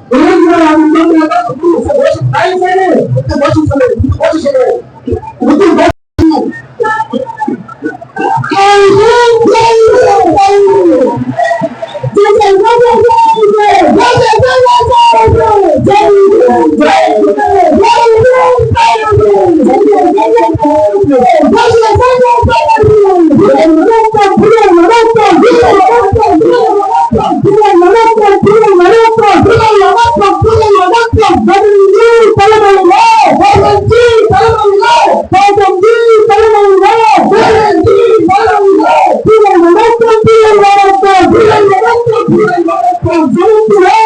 போஷிஷன் they didn't.